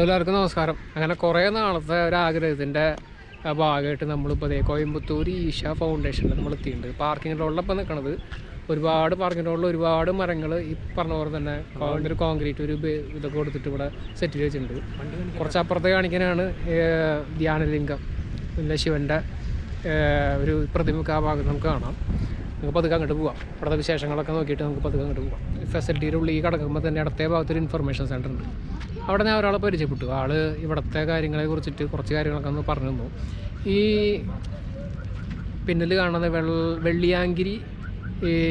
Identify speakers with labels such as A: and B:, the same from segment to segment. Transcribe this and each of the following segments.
A: എല്ലാവർക്കും നമസ്കാരം. അങ്ങനെ കുറേ നാളത്തെ ഒരാഗ്രഹത്തിന്റെ ഭാഗമായിട്ട് നമ്മളിപ്പോൾ അതേ കോയമ്പത്തൂർ ഈശ ഫൗണ്ടേഷനിൽ നമ്മൾ എത്തിയിട്ടുണ്ട്. പാർക്കിംഗ് റോഡിലപ്പോൾ നിൽക്കണത്. ഒരുപാട് പാർക്കിംഗ് റോഡിൽ ഒരുപാട് മരങ്ങൾ ഈ പറഞ്ഞ പോലെ തന്നെ ഒരു കോൺക്രീറ്റ് ഒരു ഇതൊക്കെ കൊടുത്തിട്ട് ഇവിടെ സെറ്റ് ചെയ്ത് വെച്ചിട്ടുണ്ട് കുറച്ച് അപ്പുറത്ത് കാണിക്കാനാണ് ധ്യാനലിംഗം. പിന്നെ ശിവന്റെ ഒരു പ്രതിമക്ക് ആ ഭാഗത്ത് നമുക്ക് കാണാം. നമുക്ക് പതുക്കെ അങ്ങോട്ട് പോവാം. ഇവിടുത്തെ വിശേഷങ്ങളൊക്കെ നോക്കിയിട്ട് നമുക്ക് പതുക്കെ അങ്ങോട്ട് പോവാം. ഫെസിലിറ്റിയുടെ ഉള്ളിൽ കിടക്കുമ്പോൾ തന്നെ ഇടത്തെ ഭാഗത്തൊരു ഇൻഫർമേഷൻ സെന്റർ ഉണ്ട്. അവിടെ ഞാൻ ഒരാളെ പരിചയപ്പെട്ടു. ആൾ ഇവിടുത്തെ കാര്യങ്ങളെ കുറിച്ചിട്ട് കുറച്ച് കാര്യങ്ങളൊക്കെ ഒന്ന് പറഞ്ഞു തന്നു. ഈ പിന്നിൽ കാണുന്ന വെൾ വെള്ളിയാങ്കിരി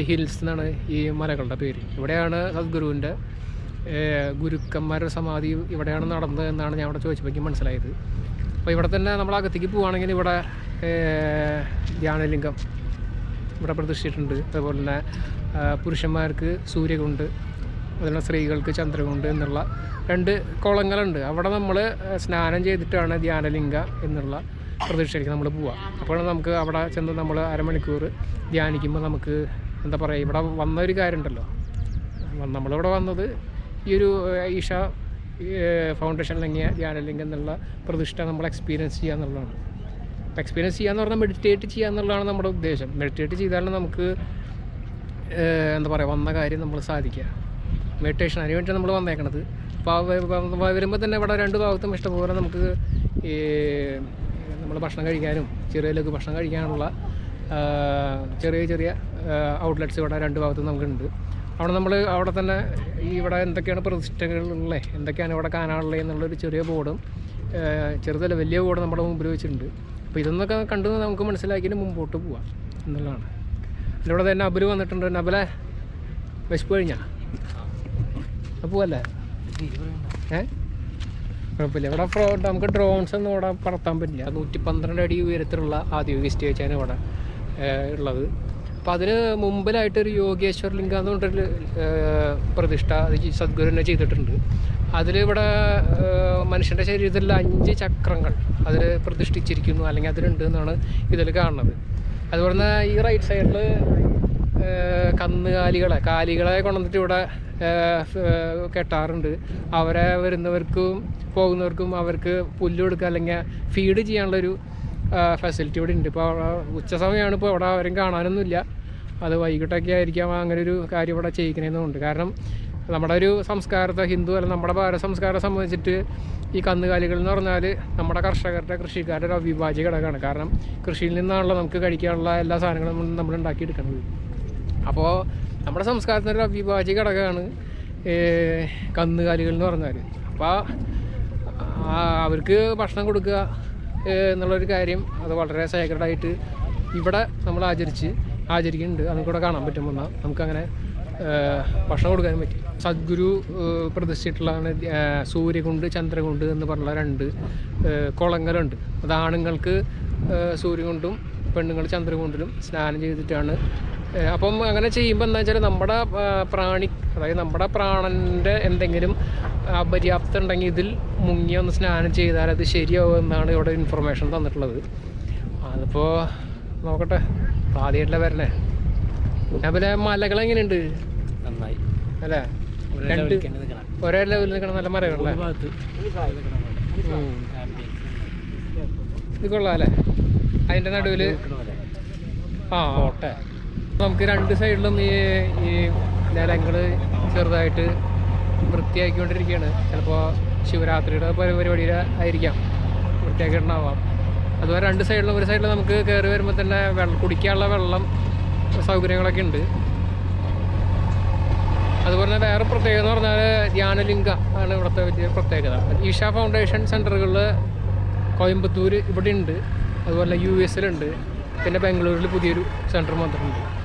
A: ഹിൽസ് എന്നാണ് ഈ മലകളുടെ പേര്. ഇവിടെയാണ് സദ്ഗുരുവിന്റെ ഗുരുക്കന്മാരുടെ സമാധി ഇവിടെയാണ് നടന്നത് എന്നാണ് ഞാൻ അവിടെ ചോദിച്ചപ്പോൾ എനിക്ക് മനസ്സിലായത്. അപ്പോൾ ഇവിടെ തന്നെ നമ്മൾ അകത്തേക്ക് പോവുകയാണെങ്കിൽ ഇവിടെ ധ്യാനലിംഗം ഇവിടെ പ്രതിഷ്ഠിച്ചിട്ടുണ്ട്. അതുപോലെ തന്നെ പുരുഷന്മാർക്ക് സൂര്യകുണ്ട് അതുപോലെ സ്ത്രീകൾക്ക് ചന്ദ്രകുണ്ട് എന്നുള്ള രണ്ട് കുളങ്ങളുണ്ട്. അവിടെ നമ്മൾ സ്നാനം ചെയ്തിട്ടാണ് ധ്യാനലിംഗ എന്നുള്ള പ്രതീക്ഷയിലേക്ക് നമ്മൾ പോവുക. അപ്പോൾ നമുക്ക് അവിടെ ചെന്ന് നമ്മൾ അരമണിക്കൂർ ധ്യാനിക്കുമ്പോൾ നമുക്ക് എന്താ പറയുക ഇവിടെ വന്ന ഒരു കാര്യമുണ്ടല്ലോ. നമ്മളിവിടെ വന്നത് ഈ ഒരു ഈഷ ഫൗണ്ടേഷൻ അല്ലെങ്കിൽ ധ്യാനലിംഗം എന്നുള്ള പ്രതിഷ്ഠ നമ്മൾ എക്സ്പീരിയൻസ് ചെയ്യുക എന്നുള്ളതാണ്. എക്സ്പീരിയൻസ് ചെയ്യുക എന്ന് പറഞ്ഞാൽ മെഡിറ്റേറ്റ് ചെയ്യുക എന്നുള്ളതാണ് നമ്മുടെ ഉദ്ദേശം. മെഡിറ്റേറ്റ് ചെയ്താലും നമുക്ക് എന്താ പറയുക വന്ന കാര്യം നമ്മൾ സാധിക്കുക. മെഡിറ്റേഷൻ അതിന് വേണ്ടി നമ്മൾ വന്നേക്കണത്. അപ്പോൾ വരുമ്പോൾ തന്നെ ഇവിടെ രണ്ട് ഭാഗത്തും ഇഷ്ടപോലെ നമുക്ക് ഈ നമ്മൾ ഭക്ഷണം കഴിക്കാനും ചെറിയ ലഘു ഭക്ഷണം കഴിക്കാനുള്ള ചെറിയ ചെറിയ ഔട്ട്ലെറ്റ്സ് ഇവിടെ രണ്ട് ഭാഗത്തും നമുക്കുണ്ട്. അവിടെ നമ്മൾ അവിടെ തന്നെ ഈ ഇവിടെ എന്തൊക്കെയാണ് പ്രതിഷ്ഠകളുള്ളത് എന്തൊക്കെയാണ് ഇവിടെ കാണാനുള്ളത് എന്നുള്ളൊരു ചെറിയ ബോർഡും ചെറുതല്ല വലിയ ബോർഡ് നമ്മുടെ മുമ്പിൽ വെച്ചിട്ടുണ്ട്. അപ്പോൾ ഇതൊന്നൊക്കെ കണ്ടു നമുക്ക് മനസ്സിലാക്കിയിട്ട് മുമ്പോട്ട് പോവാം എന്നുള്ളതാണ്. അതിലൂടെ തന്നെ അബുൽ വന്നിട്ടുണ്ട്. നബലെ വിശപ്പ് കഴിഞ്ഞാ? കുഴപ്പമില്ല. ഇവിടെ നമുക്ക് ഡ്രോൺസ് ഒന്നും ഇവിടെ പറത്താൻ പറ്റില്ല. നൂറ്റി പന്ത്രണ്ട് അടി ഉയരത്തിലുള്ള ആദ്യ സ്റ്റേജാണ് ഇവിടെ ഉള്ളത്. അപ്പോൾ അതിന് മുമ്പിലായിട്ട് ഒരു യോഗേശ്വർ ലിംഗം എന്ന് പറഞ്ഞൊരു പ്രതിഷ്ഠ അത് സദ്ഗുരു തന്നെ ചെയ്തിട്ടുണ്ട്. അതിലിവിടെ മനുഷ്യന്റെ ശരീരത്തിൽ അഞ്ച് ചക്രങ്ങൾ അതിൽ പ്രതിഷ്ഠിച്ചിരിക്കുന്നു അല്ലെങ്കിൽ അതിലുണ്ട് എന്നാണ് ഇതിൽ കാണുന്നത്. അതുപോലെ തന്നെ ഈ റൈറ്റ് സൈഡിൽ കന്നുകാലികളെ കാലികളെ കൊണ്ടുവന്നിട്ട് ഇവിടെ കെട്ടാറുണ്ട്. അവരെ വരുന്നവർക്കും പോകുന്നവർക്കും അവർക്ക് പുല്ല് കൊടുക്കുക അല്ലെങ്കിൽ ഫീഡ് ചെയ്യാനുള്ളൊരു ഫെസിലിറ്റി ഇവിടെ ഉണ്ട്. ഇപ്പോൾ ഉച്ച സമയമാണ് ഇപ്പോൾ അവിടെ ആരും കാണാനൊന്നുമില്ല. അത് വൈകിട്ടൊക്കെ ആയിരിക്കാം അങ്ങനെ ഒരു കാര്യം ഇവിടെ ചെയ്യിക്കണമെന്നുണ്ട് കാരണം നമ്മുടെ ഒരു സംസ്കാരത്തെ ഹിന്ദു അല്ല നമ്മുടെ ഭാരത സംസ്കാരം സംബന്ധിച്ചിട്ട് ഈ കന്നുകാലികൾ എന്ന് പറഞ്ഞാൽ നമ്മുടെ കർഷകരുടെ കൃഷിക്കാരുടെ ഒരു അവിഭാജ്യ ഘടകമാണ്. കാരണം കൃഷിയിൽ നിന്നാണല്ലോ നമുക്ക് കഴിക്കാനുള്ള എല്ലാ സാധനങ്ങളും നമ്മൾ ഉണ്ടാക്കിയെടുക്കുന്നത്. അപ്പോൾ നമ്മുടെ സംസ്കാരത്തിന്റെ ഒരു അവിഭാജ്യ ഘടകമാണ് കന്നുകാലികൾ എന്ന് പറഞ്ഞാൽ അപ്പോൾ അവർക്ക് ഭക്ഷണം കൊടുക്കുക എന്നുള്ളൊരു കാര്യം അത് വളരെ സേക്രഡായിട്ട് ഇവിടെ നമ്മൾ ആചരിച്ച് ആചരിക്കുന്നുണ്ട്. അതും കൂടെ കാണാൻ പറ്റും. വന്നാൽ നമുക്കങ്ങനെ ഭക്ഷണം കൊടുക്കാനും പറ്റും. സദ്ഗുരു പ്രദർശിച്ചിട്ടുള്ളതാണ് സൂര്യകുണ്ട് ചന്ദ്രകുണ്ട് എന്ന് പറഞ്ഞ രണ്ട് കുളങ്ങലുണ്ട് അത് ആണുങ്ങൾക്ക് സൂര്യകുണ്ടും പെണ്ണുങ്ങൾ ചന്ദ്രകുണ്ടിലും സ്നാനം ചെയ്തിട്ടാണ് അപ്പം അങ്ങനെ ചെയ്യുമ്പോൾ എന്താ വെച്ചാൽ നമ്മുടെ പ്രാണി അതായത് നമ്മുടെ പ്രാണന്റെ എന്തെങ്കിലും അപര്യാപ്തം ഉണ്ടെങ്കിൽ ഇതിൽ മുങ്ങി ഒന്ന് സ്നാനം ചെയ്താൽ അത് ശരിയാവും എന്നാണ് ഇവിടെ ഇൻഫർമേഷൻ തന്നിട്ടുള്ളത്. അതിപ്പോൾ നോക്കട്ടെ ആദ്യമായിട്ടല്ല വരണേ? അതുപോലെ മലകൾ എങ്ങനെയുണ്ട്?
B: നന്നായി.
A: അല്ലേ?
B: ഒരേ
A: രണ്ട്
B: ലെവലിൽ നിൽക്കണം.
A: ഒരേ ലെവലിൽ നിൽക്കണം നല്ല മരങ്ങളല്ലേ? ഇത് കൊള്ളാം അല്ലേ? അതിന്റെ നടുവിൽ ആ. ഓട്ടെ നമുക്ക് രണ്ട് സൈഡിലും ഈ ഈ നിലങ്ങൾ ചെറുതായിട്ട് വൃത്തിയാക്കിക്കൊണ്ടിരിക്കുകയാണ്. ചിലപ്പോൾ ശിവരാത്രിയുടെ പരി- പരിപാടിയിൽ ആയിരിക്കാം. വൃത്തിയാക്കിയിട്ടുണ്ടാവാം അതുപോലെ രണ്ട് സൈഡിലും ഒരു സൈഡിൽ നമുക്ക് കയറി വരുമ്പോൾ തന്നെ വെള്ളം കുടിക്കാനുള്ള വെള്ളം സൗകര്യങ്ങളൊക്കെ ഉണ്ട്. അതുപോലെ തന്നെ വേറെ പ്രത്യേകത എന്ന് പറഞ്ഞാൽ ധ്യാനലിംഗ ആണ് ഇവിടുത്തെ വലിയ പ്രത്യേകത. ഈഷ ഫൗണ്ടേഷൻ സെന്ററുകളിൽ കോയമ്പത്തൂർ ഇവിടെ ഉണ്ട് അതുപോലെ യു എസിലുണ്ട്. പിന്നെ ബാംഗ്ലൂരിൽ പുതിയൊരു സെന്റർ മാത്രമുണ്ട്.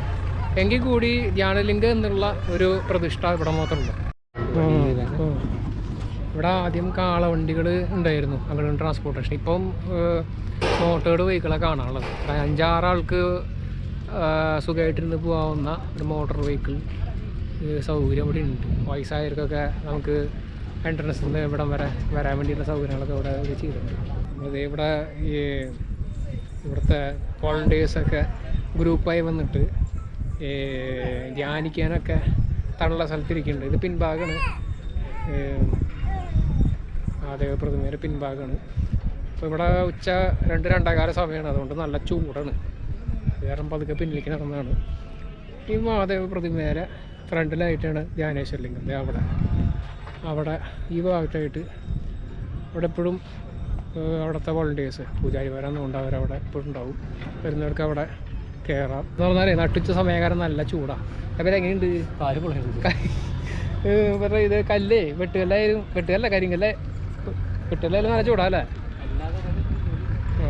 A: എങ്കിൽ കൂടി ധ്യാനലിംഗം എന്നുള്ള ഒരു പ്രതിഷ്ഠ ഇവിടെ മാത്രമുണ്ട്. ഇവിടെ ആദ്യം കാളവണ്ടികൾ ഉണ്ടായിരുന്നു അങ്ങനെ ട്രാൻസ്പോർട്ടേഷൻ ഇപ്പം മോട്ടേർഡ് വെഹിക്കിളാണ് കാണാനുള്ളത്. അഞ്ചാറാൾക്ക് സുഖമായിട്ടിരുന്ന് പോകാവുന്ന ഒരു മോട്ടോർ വെഹിക്കിൾ സൗകര്യം ഇവിടെ ഉണ്ട്. വയസ്സായവർക്കൊക്കെ നമുക്ക് എൻട്രൻസിൽ നിന്ന് ഇവിടം വരെ വരാൻ വേണ്ടിയുള്ള സൗകര്യങ്ങളൊക്കെ ഇവിടെ ചെയ്തിട്ടുണ്ട്. അത് ഇവിടെ ഈ ഇവിടുത്തെ വോളണ്ടിയേഴ്സൊക്കെ ഗ്രൂപ്പായി വന്നിട്ട് ധ്യാനിക്കാനൊക്കെ തണുള്ള സ്ഥലത്തിരിക്കുന്നുണ്ട്. ഇത് പിൻഭാഗമാണ്. മഹാദേവ പ്രതിമയുടെ പിൻഭാഗമാണ്. അപ്പോൾ ഇവിടെ ഉച്ച രണ്ട് രണ്ടാകാല സമയമാണ്. അതുകൊണ്ട് നല്ല ചൂടാണ്. വേറെ പതുക്കെ പിന്നിലേക്ക് നടന്നതാണ്. ഈ മഹാദേവ പ്രതിമയുടെ ഫ്രണ്ടിലായിട്ടാണ് ധ്യാനേശ്വര ലിംഗം അവിടെ. അവിടെ ഈ ഭാഗത്തായിട്ട് അവിടെ എപ്പോഴും അവിടുത്തെ വോളണ്ടിയേഴ്സ് പൂജാരിമാരെന്നുകൊണ്ട് അവരവിടെ എപ്പോഴും ഉണ്ടാവും. വരുന്നവർക്ക് അവിടെ കയറാം എന്ന് പറഞ്ഞാലേ നട്ടുച്ച സമയകാരം നല്ല ചൂടാണ് അപ്പോൾ എങ്ങനെയുണ്ട്?
B: കാൽ
A: ഇവരുടെ ഇത് കല്ലേ വെട്ടുകല്ലായാലും വെട്ടുകല്ല കരിങ്കല്ലേ. വെട്ടുകല്ലായാലും നല്ല ചൂടാല്ലേ ആ.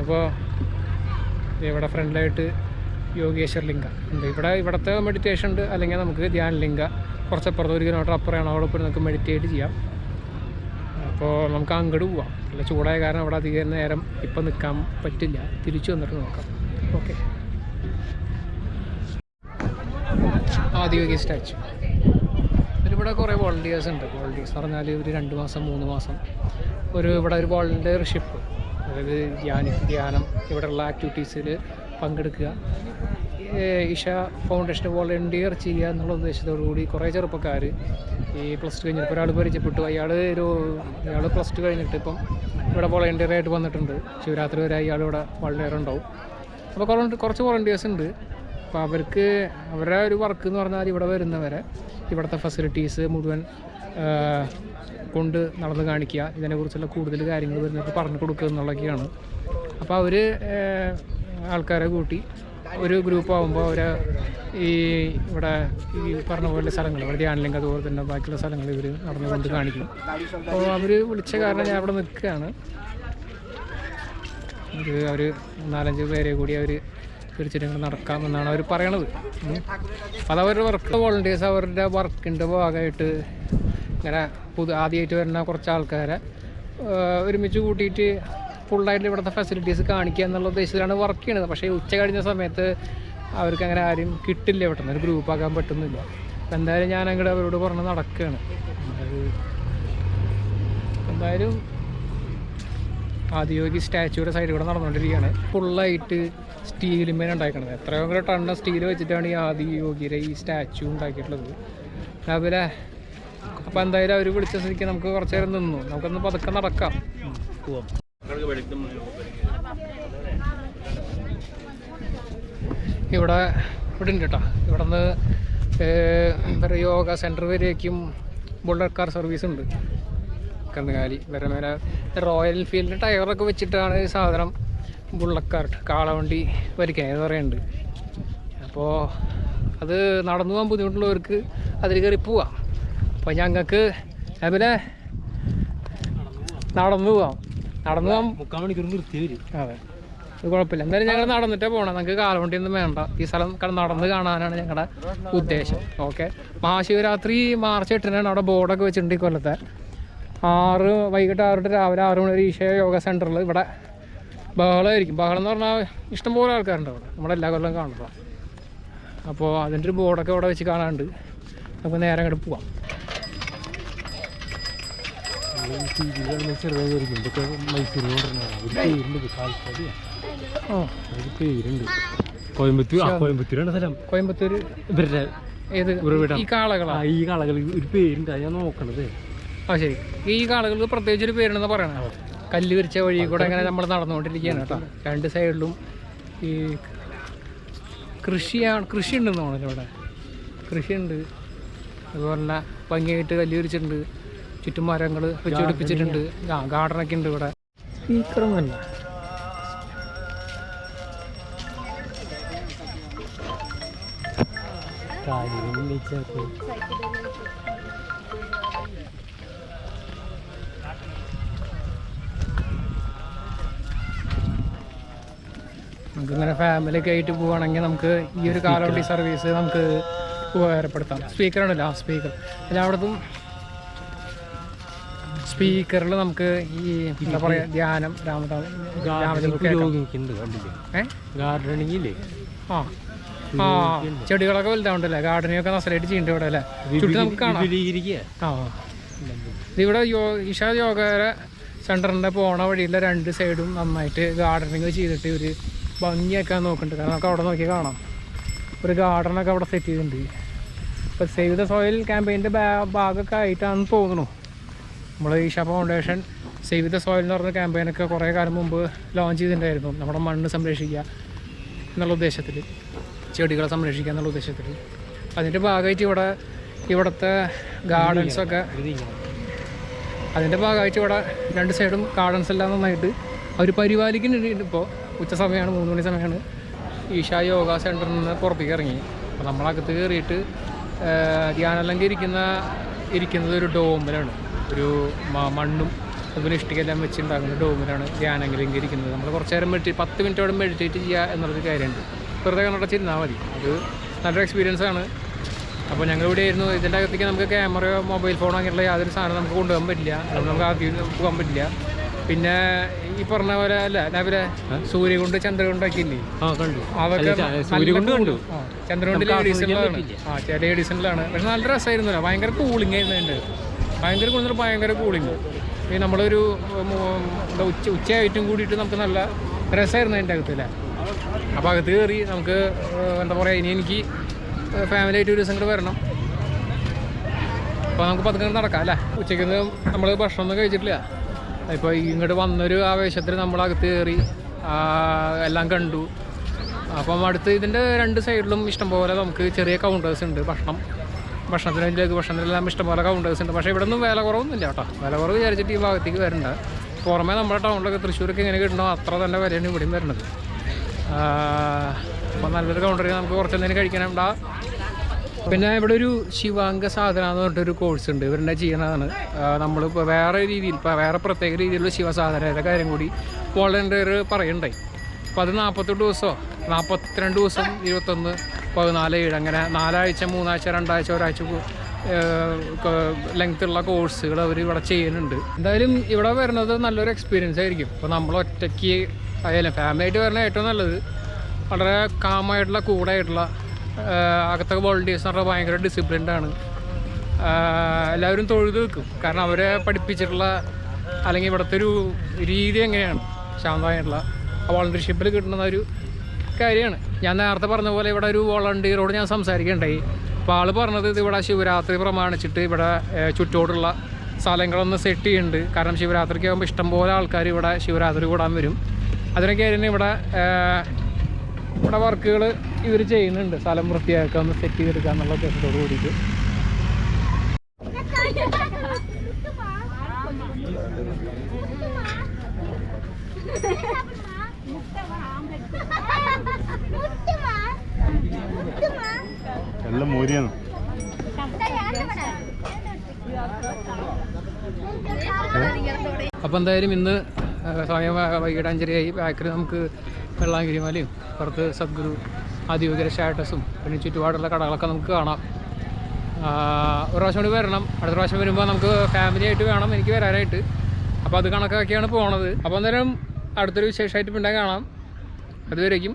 A: അപ്പോൾ ഇവിടെ ഫ്രണ്ടിലായിട്ട് യോഗേശ്വർ ലിംഗ ഉണ്ട്. ഇവിടെ ഇവിടുത്തെ മെഡിറ്റേഷൻ ഉണ്ട്. അല്ലെങ്കിൽ നമുക്ക് ധ്യാന ലിംഗ. കുറച്ചപ്പുറത്ത് ഒരു കിലോമീറ്റർ അപ്പുറമാണ് അവിടെ പോയി നമുക്ക് മെഡിറ്റേറ്റ് ചെയ്യാം. അപ്പോൾ നമുക്ക് അങ്ങോട്ട് പോവാം. അല്ല ചൂടായ കാരണം അവിടെ അധികം നേരം ഇപ്പം നിൽക്കാൻ പറ്റില്ല. തിരിച്ചു വന്നിട്ട് നോക്കാം. ഓക്കെ. ആദിയോഗി സ്റ്റാച്ചു ഇവിടെ കുറേ വോളണ്ടിയേഴ്സ് ഉണ്ട്. വോളണ്ടിയേഴ്സ് പറഞ്ഞാൽ ഒരു രണ്ട് മാസം മൂന്ന് മാസം. ഒരു ഇവിടെ ഒരു വോളണ്ടിയർഷിപ്പ് അതായത് ധ്യാന ധ്യാനം ഇവിടെയുള്ള ആക്ടിവിറ്റീസിൽ പങ്കെടുക്കുക. ഇഷ ഫൗണ്ടേഷൻ വോളണ്ടിയർ ചെയ്യുക എന്നുള്ള ഉദ്ദേശത്തോടു കൂടി കുറേ ചെറുപ്പക്കാർ ഈ പ്ലസ് ടു കഴിഞ്ഞപ്പോൾ ഒരാൾ പരിചയപ്പെട്ടു. അയാൾ ഒരു അയാൾ പ്ലസ് ടു കഴിഞ്ഞിട്ട് ഇപ്പം ഇവിടെ വോളണ്ടിയറായിട്ട് വന്നിട്ടുണ്ട്. ശിവരാത്രി വരെ അയാൾ ഇവിടെ വോളണ്ടിയർ ഉണ്ടാവും അപ്പോൾ കുറേ കുറച്ച് വോളണ്ടിയേഴ്സ് ഉണ്ട്. അപ്പോൾ അവർക്ക് അവരുടെ ഒരു വർക്ക് എന്ന് പറഞ്ഞാൽ ഇവിടെ വരുന്നവരെ ഇവിടുത്തെ ഫെസിലിറ്റീസ് മുഴുവൻ കൊണ്ട് നടന്ന് കാണിക്കുക. ഇതിനെക്കുറിച്ചുള്ള കൂടുതൽ കാര്യങ്ങൾ വരുന്നവർക്ക് പറഞ്ഞു കൊടുക്കുക എന്നുള്ളതൊക്കെയാണ്. അപ്പോൾ അവർ ആൾക്കാരെ കൂട്ടി ഒരു ഗ്രൂപ്പ് ആകുമ്പോൾ അവർ ഈ ഇവിടെ ഈ പറഞ്ഞ പോലെ സ്ഥലങ്ങൾ ഇവിടെ ധ്യാനലിംഗം അതുപോലെ തന്നെ ബാക്കിയുള്ള സ്ഥലങ്ങൾ ഇവർ നടന്നുകൊണ്ട് കാണിക്കും. അപ്പോൾ അവർ വിളിച്ച കാരണം ഞാൻ അവിടെ നിൽക്കുകയാണ്. ഒരു അവർ നാലഞ്ച് പേരെ കൂടി അവർ ഇങ്ങനെ നടക്കാമെന്നാണ് അവർ പറയണത്. ഉം. അത് അവരുടെ വർക്ക് വോളണ്ടിയേഴ്സ് അവരുടെ വർക്കിന്റെ ഭാഗമായിട്ട് ഇങ്ങനെ പുതു ആദ്യമായിട്ട് വരുന്ന കുറച്ച് ആൾക്കാരെ ഒരുമിച്ച് കൂട്ടിയിട്ട് ഫുള്ളായിട്ട് ഇവിടുത്തെ ഫെസിലിറ്റീസ് കാണിക്കുക എന്നുള്ള ഉദ്ദേശത്തിലാണ് വർക്ക് ചെയ്യണത് പക്ഷേ ഉച്ച കഴിഞ്ഞ സമയത്ത് അവർക്ക് അങ്ങനെ ആരും കിട്ടില്ല ഇവിടെ ഒരു ഗ്രൂപ്പ് ആക്കാൻ പറ്റുന്നില്ല. അപ്പം എന്തായാലും ഞാൻ അങ്ങോട്ട് അവരോട് പറഞ്ഞ് നടക്കുകയാണ് എന്തായാലും ആദിയോഗി സ്റ്റാച്ചുയുടെ സൈഡിൽ കൂടെ നടന്നുകൊണ്ടിരിക്കുകയാണ്. ഫുള്ളായിട്ട് സ്റ്റീലിമേൻ ഉണ്ടാക്കണത് എത്രയോ കൂടെ ടണ്ണ സ്റ്റീൽ വെച്ചിട്ടാണ് ഈ ആദിയോഗിയുടെ ഈ സ്റ്റാച്ചു ഉണ്ടാക്കിയിട്ടുള്ളത്. രാവിലെ. അപ്പോൾ എന്തായാലും അവർ വിളിച്ച സ്ഥിതിക്ക് നമുക്ക് കുറച്ച് നേരം നിന്നു. നമുക്കൊന്ന് പതുക്കെ നടക്കാം.
B: പോവാം
A: ഇവിടെ ഇവിടെ ഉണ്ട് കേട്ടോ. ഇവിടെ നിന്ന് യോഗ സെന്റർ വരേക്കും ബുള്ളറ്റ് കാർ സർവീസ് ഉണ്ട്. കന്നുകാലി. വേറെ മേലെ റോയൽ എൻഫീൽഡിന്റെ ടയറൊക്കെ വെച്ചിട്ടാണ് ഈ സാധനം ബുള്ളക്കാർട്ട് കാർ കാളവണ്ടി വരിക്കാൻ എന്ന് പറയുന്നുണ്ട്. അപ്പോൾ അത് നടന്നു പോകാൻ ബുദ്ധിമുട്ടുള്ളവർക്ക് അതിൽ കയറി പോവാം. അപ്പോൾ ഞങ്ങൾക്ക് അതുപോലെ നടന്നു പോവാം. നടന്നു പോകാം
B: മുക്കാൽ മണിക്കൂർ നിർത്തി വരും.
A: അതെ. അത് കുഴപ്പമില്ല. എന്തായാലും ഞങ്ങൾ നടന്നിട്ടേ പോകണം ഞങ്ങൾക്ക് കാലവണ്ടിയൊന്നും വേണ്ട. ഈ സ്ഥലം നടന്ന് കാണാനാണ് ഞങ്ങളുടെ ഉദ്ദേശം. ഓക്കെ. മഹാശിവരാത്രി മാർച്ച് എട്ടിനാണ് അവിടെ ബോർഡൊക്കെ വെച്ചിട്ടുണ്ട് ഈ കൊല്ലത്തെ. ആറ് വൈകിട്ട് ആറ് ടു രാവിലെ ആറ് മണി വരെ ഈശ യോഗ സെന്ററിൽ ഇവിടെ ബഹളമായിരിക്കും ബഹളം എന്ന് പറഞ്ഞാൽ ഇഷ്ടംപോലെ ആൾക്കാരുണ്ട് അവിടെ. നമ്മുടെ എല്ലാ കൊല്ലം കാണുമ്പോൾ അപ്പോൾ അതിന്റെ ഒരു ബോർഡൊക്കെ ഇവിടെ വെച്ച് കാണാണ്ട് നമുക്ക് നേരെ അങ്ങോട്ട് പോവാം.
B: കോയമ്പത്തൂർ.
A: ഈ കാളകളാ?
B: ആ ഈ കാളകൾ ഒരു പേരുണ്ട്. ഞാൻ നോക്കണത്.
A: ആ ശരി. ഈ കാളുകൾക്ക് പ്രത്യേകിച്ച് ഒരു പേരുണ്ടെന്ന് പറയണത് കല്ല് വിരിച്ച വഴി കൂടെ അങ്ങനെ നമ്മൾ നടന്നുകൊണ്ടിരിക്കുകയാണ് കേട്ടോ. രണ്ട് സൈഡിലും ഈ കൃഷിയാണ് കൃഷി ഉണ്ടെന്ന് തോന്നുന്നു ഇവിടെ. കൃഷിയുണ്ട്. അതുപോലെ ഭംഗിയായിട്ട് കല്ല് വിരിച്ചിട്ടുണ്ട്. ചുറ്റും മരങ്ങൾ വെച്ച് പിടിപ്പിച്ചിട്ടുണ്ട് ആ ഗാർഡനൊക്കെ ഉണ്ട് ഇവിടെ. സ്പീക്കറൊന്നുമല്ല
B: കാര്യം
A: നമുക്കിങ്ങനെ ഫാമിലി ഒക്കെ ആയിട്ട് പോവുകയാണെങ്കിൽ നമുക്ക് ഈ ഒരു കാലവണ്ടി സർവീസ് നമുക്ക് ഉപകാരപ്പെടുത്താം. സ്പീക്കറാണല്ലോ ആ സ്പീക്കർ എല്ലായിടത്തും സ്പീക്കറിൽ നമുക്ക് ഈ എന്താ പറയുക ധ്യാനം രാമതാ രാമജപം കേൾക്കാം.
B: കണ്ടില്ലേ? ഗാർഡനിങ് ഇല്ലേ
A: ആ. ആ ചെടികളൊക്കെ വലുതാവുണ്ടല്ലേ? ഗാർഡനിങ് ഒക്കെ നസലായിട്ട് ചെയ്യുന്നുണ്ട് ഇവിടെ അല്ലേ? ചുറ്റും നമുക്ക് കാണാം.
B: ഇവിടെ
A: ആ. ഇതിവിടെ യോ ഇഷ യോഗ സെന്ററിന്റെ പോണ വഴിയിലെ രണ്ട് സൈഡും നന്നായിട്ട് ഗാർഡനിങ് ചെയ്തിട്ട് ഒരു ഭംഗിയാക്കാൻ നോക്കുന്നുണ്ട് കാരണം നമുക്ക് അവിടെ നോക്കി കാണാം. ഒരു ഗാർഡനൊക്കെ അവിടെ സെറ്റ് ചെയ്തിട്ടുണ്ട്. ഇപ്പോൾ സേവ് ദ സോയിൽ ക്യാമ്പയിന്റെ ഭാഗമൊക്കെ ആയിട്ടാണെന്ന് തോന്നുന്നു. നമ്മൾ Isha foundation save the soil എന്ന് പറഞ്ഞ ക്യാമ്പയിനൊക്കെ കുറേ കാലം മുമ്പ് ലോഞ്ച് ചെയ്തിട്ടുണ്ടായിരുന്നു. നമ്മുടെ മണ്ണ് സംരക്ഷിക്കുക എന്നുള്ള ഉദ്ദേശത്തിൽ. ചെടികളെ സംരക്ഷിക്കുക എന്നുള്ള ഉദ്ദേശത്തിൽ. അതിന്റെ ഭാഗമായിട്ട് ഇവിടെ ഇവിടുത്തെ ഗാർഡൻസൊക്കെ അതിന്റെ ഭാഗമായിട്ട് ഇവിടെ രണ്ട് സൈഡും ഗാർഡൻസ് എല്ലാം നന്നായിട്ട് അവർ പരിപാലിക്കുന്നുണ്ട് ഇപ്പോൾ ഉച്ച സമയമാണ് മൂന്ന് മണി സമയമാണ്. ഈശ യോഗ സെന്ററിൽ നിന്ന് പുറത്തേക്ക് ഇറങ്ങി. അപ്പോൾ നമ്മളകത്ത് കയറിയിട്ട് ധ്യാനല്ലെങ്കിൽ ഇരിക്കുന്ന ഇരിക്കുന്നത് ഒരു ഡോമിലാണ്. ഒരു മണ്ണും അതുപോലെ ഇഷ്ടിക്കെല്ലാം വെച്ചിട്ടുണ്ടാകുന്ന ഡോമിലാണ് ധ്യാനലങ്ക ഇരിക്കുന്നത്. നമ്മൾ കുറച്ച് നേരം മെഡിറ്റ് പത്ത് മിനിറ്റോടെ മെഡിറ്റേറ്റ് ചെയ്യുക എന്നുള്ളൊരു കാര്യമുണ്ട് വെറുതെ കണ്ടടച്ചിരുന്നാൽ മതി. അത് നല്ലൊരു എക്സ്പീരിയൻസ് ആണ്. അപ്പോൾ ഞങ്ങൾ ഇവിടെ ആയിരുന്നു. ഇതിന്റെ അകത്തേക്ക് നമുക്ക് ക്യാമറയോ മൊബൈൽ ഫോണോ അങ്ങനെയുള്ള യാതൊരു സാധനം നമുക്ക് കൊണ്ടുപോകാൻ പറ്റില്ല. നമുക്ക് ആദ്യം പോകാൻ പറ്റില്ല. പിന്നെ ഈ പറഞ്ഞ പോലെ അല്ല രാവിലെ സൂര്യകൊണ്ട് ചന്ദ്രകൊണ്ടൊക്കെ ഇല്ലേ?
B: കണ്ടു.
A: അതൊക്കെ
B: സൂര്യകുണ്ട്
A: ചന്ദ്രകുണ്ട് ലേഡീസിലാണ് ആ ലേഡീസിലാണ് പക്ഷെ നല്ല രസമായിരുന്നില്ല. ഭയങ്കര കൂളിംഗ് ആയിരുന്നു ഭയങ്കര കൂടുതൽ ഭയങ്കര കൂളിംഗ് ഈ നമ്മളൊരു എന്താ ഉച്ച ഉച്ചയായിട്ടും കൂടിയിട്ട് നമുക്ക് നല്ല രസമായിരുന്നു അതിന്റെ അകത്തില്ല അപ്പോൾ അകത്ത് കയറി നമുക്ക് എന്താ പറയുക ഇനി എനിക്ക് ഫാമിലി ആയിട്ട് ഒരു ദിവസം കൂടെ വരണം. അപ്പോൾ നമുക്ക് പതുക്കെ നടക്കാം അല്ലേ? ഉച്ചയ്ക്ക് നമ്മൾ ഭക്ഷണം ഒന്നും കഴിച്ചിട്ടില്ല. ഇപ്പോൾ ഇങ്ങോട്ട് വന്നൊരു ആവേശത്തിൽ നമ്മളകത്ത് കയറി എല്ലാം കണ്ടു. അപ്പം അടുത്ത് ഇതിന്റെ രണ്ട് സൈഡിലും ഇഷ്ടംപോലെ നമുക്ക് ചെറിയ കൗണ്ടേഴ്സ് ഉണ്ട് ഭക്ഷണം. ഭക്ഷണത്തിന് ലഘു ഭക്ഷണത്തിനെല്ലാം ഇഷ്ടംപോലെ കൗണ്ടേഴ്സ് ഉണ്ട്. പക്ഷേ ഇവിടെ ഒന്നും വില കുറവൊന്നുമില്ല കേട്ടോ. വില കുറവ് വിചാരിച്ചിട്ട് ഈ ഭാഗത്തേക്ക് വരണ്ട. പുറമേ നമ്മുടെ ടൗണിലൊക്കെ തൃശ്ശൂരൊക്കെ ഇങ്ങനെ കിട്ടണോ അത്ര തന്നെ വിലയാണ് ഇവിടെയും വരുന്നത്. അപ്പോൾ നല്ലൊരു കൗണ്ടറിൽ നമുക്ക് കുറച്ചെന്തെങ്കിലും കഴിക്കാനുണ്ടാ പിന്നെ ഇവിടെ ഒരു ശിവാംഗ സാധന എന്ന് പറഞ്ഞിട്ടൊരു കോഴ്സ് ഉണ്ട്. ഇവരുടെ ചെയ്യണതാണ് നമ്മളിപ്പോൾ വേറെ രീതിയിൽ ഇപ്പോൾ വേറെ പ്രത്യേക രീതിയിലുള്ള ശിവസാധനയുടെ കാര്യം കൂടി വോളണ്ടിയർ പറയണ്ടേ? അപ്പോൾ അത് നാൽപ്പത്തെട്ട് ദിവസമോ നാൽപ്പത്തിരണ്ട് ദിവസം ഇരുപത്തൊന്ന് പതിനാല് ഏഴ് അങ്ങനെ നാലാഴ്ച മൂന്നാഴ്ച രണ്ടാഴ്ച ഒരാഴ്ച ലെങ്ത്തുള്ള കോഴ്സുകൾ അവർ ഇവിടെ ചെയ്യുന്നുണ്ട്. എന്തായാലും ഇവിടെ വരുന്നത് നല്ലൊരു എക്സ്പീരിയൻസ് ആയിരിക്കും. ഇപ്പോൾ നമ്മൾ ഒറ്റയ്ക്ക് ആയാലും ഫാമിലി ആയിട്ട് വരുന്ന ഏറ്റവും നല്ലത്. വളരെ കാമായിട്ടുള്ള കൂടായിട്ടുള്ള അകത്തൊക്കെ വോളണ്ടിയേഴ്സ് എന്ന് പറഞ്ഞാൽ ഭയങ്കര ഡിസിപ്ലിൻഡാണ് എല്ലാവരും തൊഴുത് വെക്കും. കാരണം അവരെ പഠിപ്പിച്ചിട്ടുള്ള അല്ലെങ്കിൽ ഇവിടുത്തെ ഒരു രീതി എങ്ങനെയാണ്? ശാന്തമായിട്ടുള്ള വോളണ്ടിയർഷിപ്പിൽ കിട്ടുന്ന ഒരു കാര്യമാണ്. ഞാൻ നേരത്തെ പറഞ്ഞ പോലെ ഇവിടെ ഒരു വോളണ്ടിയറോട് ഞാൻ സംസാരിക്കുകയുണ്ടായി അപ്പോൾ ആൾ പറഞ്ഞത് ഇത് ഇവിടെ ശിവരാത്രി പ്രമാണിച്ചിട്ട് ഇവിടെ ചുറ്റോടുള്ള സ്ഥലങ്ങളൊന്ന് സെറ്റ് ചെയ്യുന്നുണ്ട് കാരണം ശിവരാത്രിക്ക് ആകുമ്പോൾ ഇഷ്ടംപോലെ ആൾക്കാർ ഇവിടെ ശിവരാത്രി കൂടാൻ വരും. അതിനൊക്കെ ആയിരുന്നു ഇവിടെ ഇവിടെ വർക്കുകൾ ഇവർ ചെയ്യുന്നുണ്ട്. സ്ഥലം വൃത്തിയാക്കുക ഒന്ന് സെറ്റ് ചെയ്തെടുക്കുക എന്നുള്ള ഉദ്ദേശത്തോട് കൂടിയിട്ട്.
B: എല്ലാം മോരിയാണ്
A: എന്തായാലും ഇന്ന് സമയം വൈകിട്ട് അഞ്ചരയായി. ബാക്കിൽ നമുക്ക് വെള്ളാങ്കിരി മലയും പുറത്ത് സദ്ഗുരു ആദിയോഗര സ്റ്റാറ്റസും പിന്നെ ചുറ്റുപാടുള്ള കടകളൊക്കെ നമുക്ക് കാണാം. ഒരു പ്രാവശ്യം കൂടി വരണം. അടുത്ത പ്രാവശ്യം വരുമ്പോൾ നമുക്ക് ഫാമിലി ആയിട്ട് വേണം എനിക്ക് വരാനായിട്ട്. അപ്പോൾ അത് കണക്കാക്കിയാണ് പോണത്. അപ്പോൾ അന്നേരം അടുത്തൊരു വിശേഷമായിട്ട് പിന്നെ കാണാം. അതുവരേക്കും.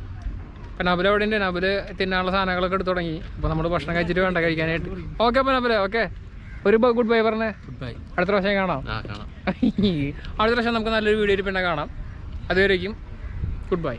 A: ഇപ്പം നബില അവിടെ ഉണ്ട് നബിൽ തിന്നാനുള്ള സാധനങ്ങളൊക്കെ എടുത്ത് തുടങ്ങി. അപ്പോൾ നമ്മൾ ഭക്ഷണം കഴിച്ചിട്ട് വേണ്ട കഴിക്കാനായിട്ട്. ഓക്കെ അപ്പോൾ നബില ഓക്കെ. ഒരു ഗുഡ് ബൈ പറഞ്ഞേ.
B: Good bye.
A: അടുത്ത പ്രാവശ്യം കാണാം. അടുത്ത പ്രാവശ്യം നമുക്ക് നല്ലൊരു വീഡിയോയിൽ പിന്നെ കാണാം. അതുവരേക്കും. Good bye.